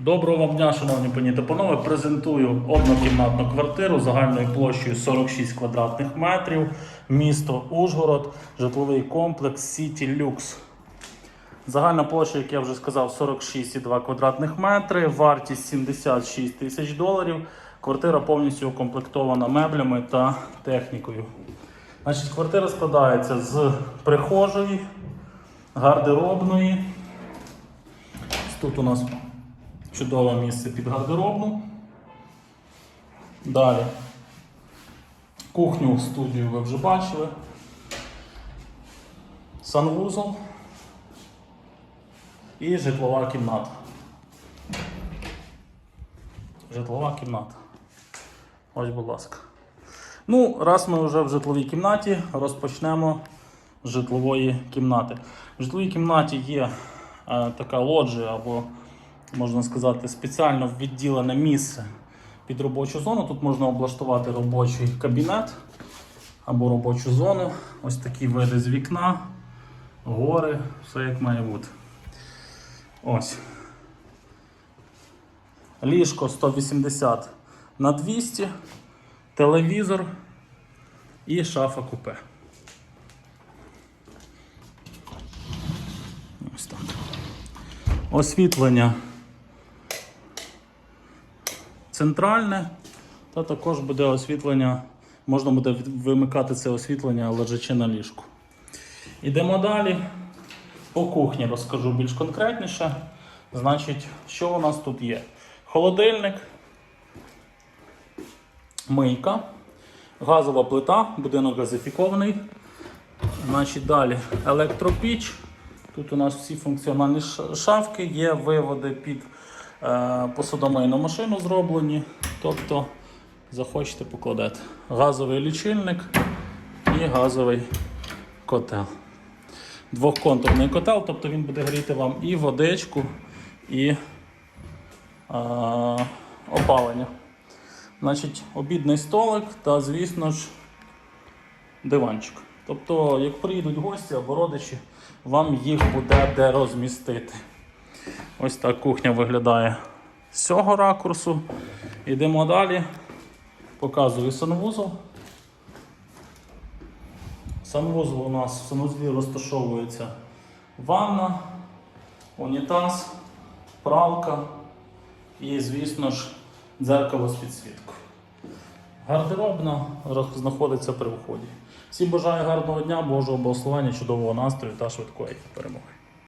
Доброго вам дня, шановні пані та панове. Презентую однокімнатну квартиру загальною площею 46 квадратних метрів, місто Ужгород, житловий комплекс Сіті Люкс. Загальна площа, як я вже сказав, 46,2 квадратних метри, вартість 76 тисяч доларів. Квартира повністю укомплектована меблями та технікою. Значить, квартира складається з прихожої, гардеробної. Тут у нас чудове місце під гардеробну. Далі. Кухню, студію ви вже бачили. Санвузол і житлова кімната. Житлова кімната. Ось, будь ласка. Ну, раз ми вже в житловій кімнаті, розпочнемо з житлової кімнати. В житловій кімнаті є е, така лоджія або, можна сказати, спеціально відділене місце під робочу зону. Тут можна облаштувати робочий кабінет або робочу зону. Ось такі види з вікна, гори, все як має бути. Ось. Ліжко 180 на 200, телевізор і шафа купе. Ось так. Освітлення центральне, та також буде освітлення, можна буде вимикати це освітлення, лежачи на ліжку. Ідемо далі. По кухні розкажу більш конкретніше. Значить, що у нас тут є? Холодильник, мийка, газова плита, будинок газифікований. Значить, далі електропіч. Тут у нас всі функціональні шафки, є виводи під посудомийну машину зроблені. Тобто, захочете покладете. Газовий лічильник і газовий котел. Двохконтурний котел, тобто він буде гріти вам і водичку, і е, опалення. Значить, обідний столик та, звісно ж, диванчик. Тобто, як приїдуть гості або родичі, вам їх буде де розмістити. Ось так кухня виглядає з цього ракурсу. Йдемо далі. Показую санвузол. Санвузол у нас в санузлі розташовується ванна, унітаз, пралка і, звісно ж, дзеркало з підсвіткою. Гардеробна знаходиться при вході. Всім бажаю гарного дня, Божого благословення, чудового настрою та швидкої перемоги.